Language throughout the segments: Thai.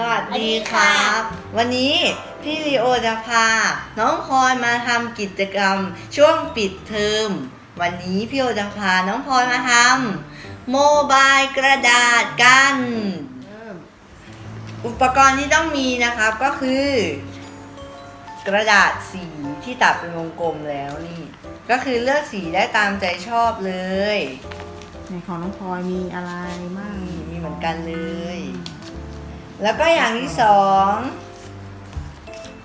สวัสดีครับ วันนี้พี่ลีโอจะพา น้องพลอยมาทำกิจกรรม ช่วงปิดเทอมวันนี้พี่โอจะพาน้องพลอยมาทำโมบายกระดาษกัน อุปกรณ์ที่ต้องมีนะครับก็คือ กระดาษสีที่ตัดเป็นวงกลมแล้วนี่ ก็คือเลือกสีได้ตามใจชอบเลยในของน้องพลอยมีอะไรบ้างนี่มีเหมือนกันเลย แล้วก็อย่างที่สอง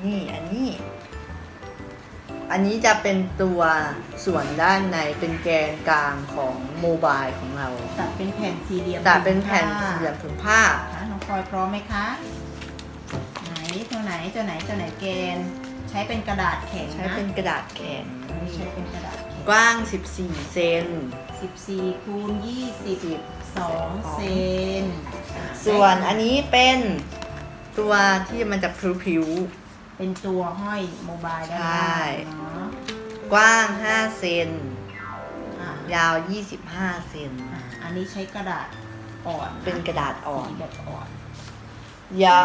นี่อันนี้ อันนี้จะเป็นตัวส่วนด้านในเป็นแกนกลางของโมบายของเราตัดเป็นแผ่นสี่เหลี่ยมแต่เป็นแผ่นสี่เหลี่ยมผืนผ้าค่ะน้องพลอยพร้อมไหมคะ ไหนตัวไหนตัวไหนตัวไหนแกน ใช้เป็นกระดาษแข็งใช้นะเป็นกระดาษแข็งไม่ใช้เป็นกระดาษแข็งกว้าง 14 เซน 14คูณ 22เซนอะส่วนอันนี้เป็นตัวที่มันจะพริ้วเป็นตัวห้อยโมบายด้านใช่ล่างเนาะๆกว้าง 5 เซน อะยาว 25 เซน อะอันนี้ใช้กระดาษอ่อนเป็นกระดาษอ่อน สีแบบอ่อนอย่า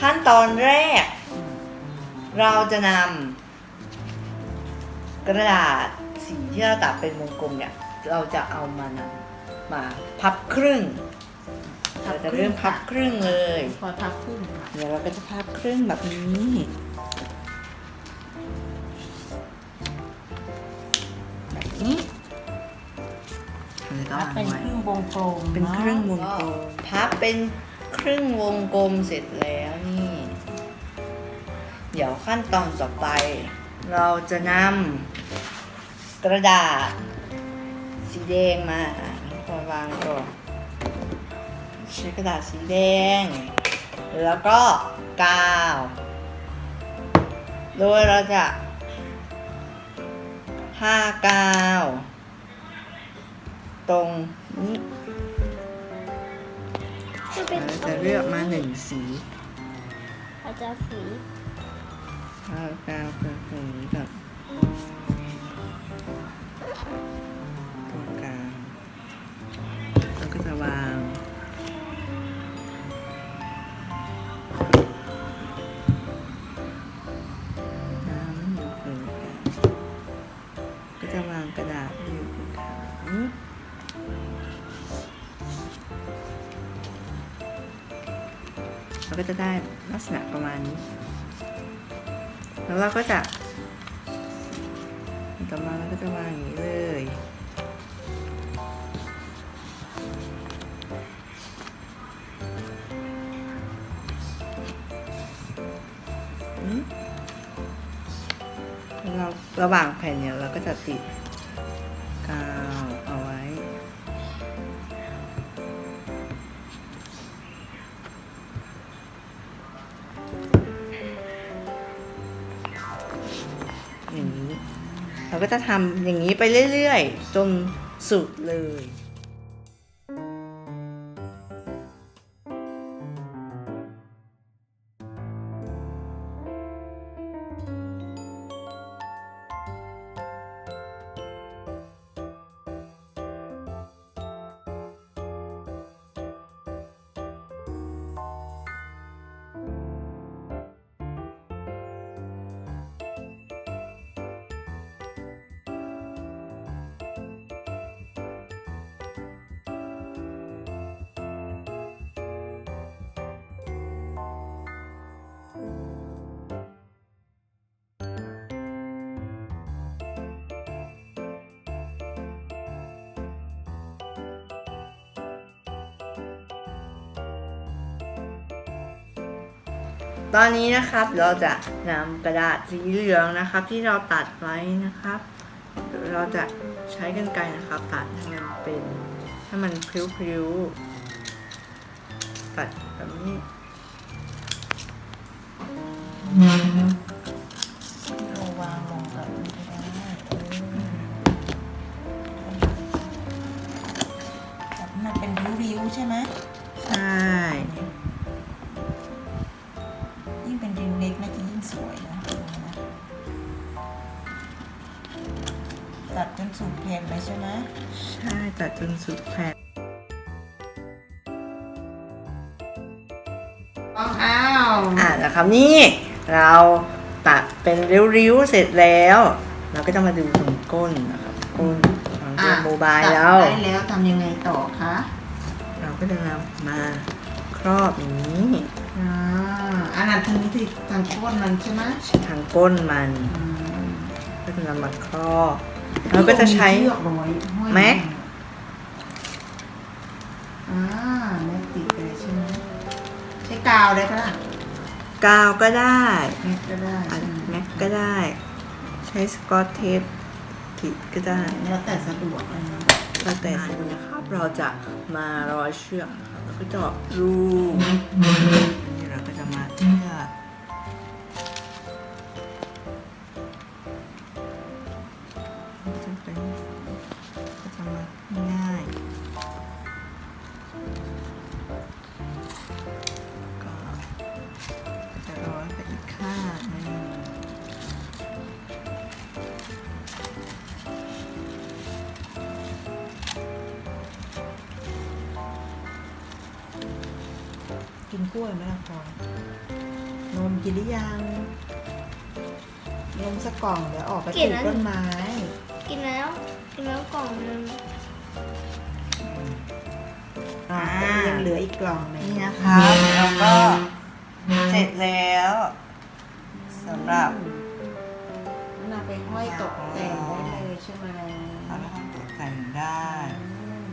ขั้นตอนแรก อืมเราจะนำกระดาษสีที่เราตัดเป็นวงกลมเนี่ย เราจะเอามานำ มาพับครึ่งเราจะเริ่มพับครึ่งเลยพลอยพับครึ่งค่ะเดี๋ยวเราก็จะพับครึ่งแบบนี้แบบนี้แล้วก็พับวางเป็นไว้ครึ่งวงกลมเป็นอะครึ่งวงกลมพับเป็นครึ่งวงกลมเสร็จแล้วนี่ เดี๋ยวขั้นตอนต่อไป เราจะนำกระดาษสีแดงมา พอวางก่อนใช้กระดาษสีแดง แล้วก็กาว โดยเราจะทากาว ตรงนี้จะเป็นเราจะเลือกมาหนึ่งสีอาจจะสีทากาวตรงนี้ก่อนต ก็จะได้ลักษณะประมาณนี้ แล้วเราก็จะต่อมาเราก็จะวางอย่างนี้เลยแล้วเราระหว่างแผ่นเนี่ยเราก็จะติด ก็จะทำอย่างนี้ไปเรื่อยๆ จนสุดเลย ตอนนี้นะครับเราจะนำกระดาษสีเหลืองนะครับ ที่เราตัดไว้นะครับ เราจะใช้กันไกรนะครับ ตัดให้มันเป็นให้มันพลิ้วๆตัดแบบนี้ ใช่ไหมใช่ตัดจนสุดแผ่นต้องอ้าวอ่านะครับนี่เราตัดเป็นริ้วๆเสร็จแล้ว เราก็จะมาดูตรงก้นนะครับก้นของอะตัวโมบายตัดเราได้แล้วทำยังไงต่อคะเราก็จะนำมาครอบอย่างนี้อ่าอันนั้นทางนี้ที่ทางก้นมันใช่ไหมทางก้นมันอืมก็จะนำมาครอบ เราก็จะใช้เชือกร้อยห้อยแม็ก อ่าแม็กติดไปเลยใช่ไหมใช้กาวได้ปะล่ะกาวก็ได้แม็กก็ได้อัดใช่ไหมแม็กก็ได้ ใช้สกอตเทปขีดก็ได้แล้วแต่สะดวกเลยนะแล้วแต่สะดวกนะครับ เราจะมาร้อยเชือกนะครับแล้วก็เจาะรู กินกล้วยไหมล่ะพลอยนมกินหรือยังนมสักกล่องเดี๋ยวออกไปปลูกต้นไม้ กินแล้วกินแล้วกล่องนึง อ่าแต่ยังเหลืออีกกล่องหนึงนี่นะครับเราก็เสร็จแล้วสำหรับนั่นเอาไปห้อยตกแต่งได้เลยใช่ไหมเราทำตกแต่งได้อืม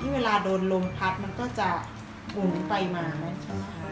นี่เวลาโดนลมพัดมันก็จะ หมุนไปมานะใช่ไหมคะ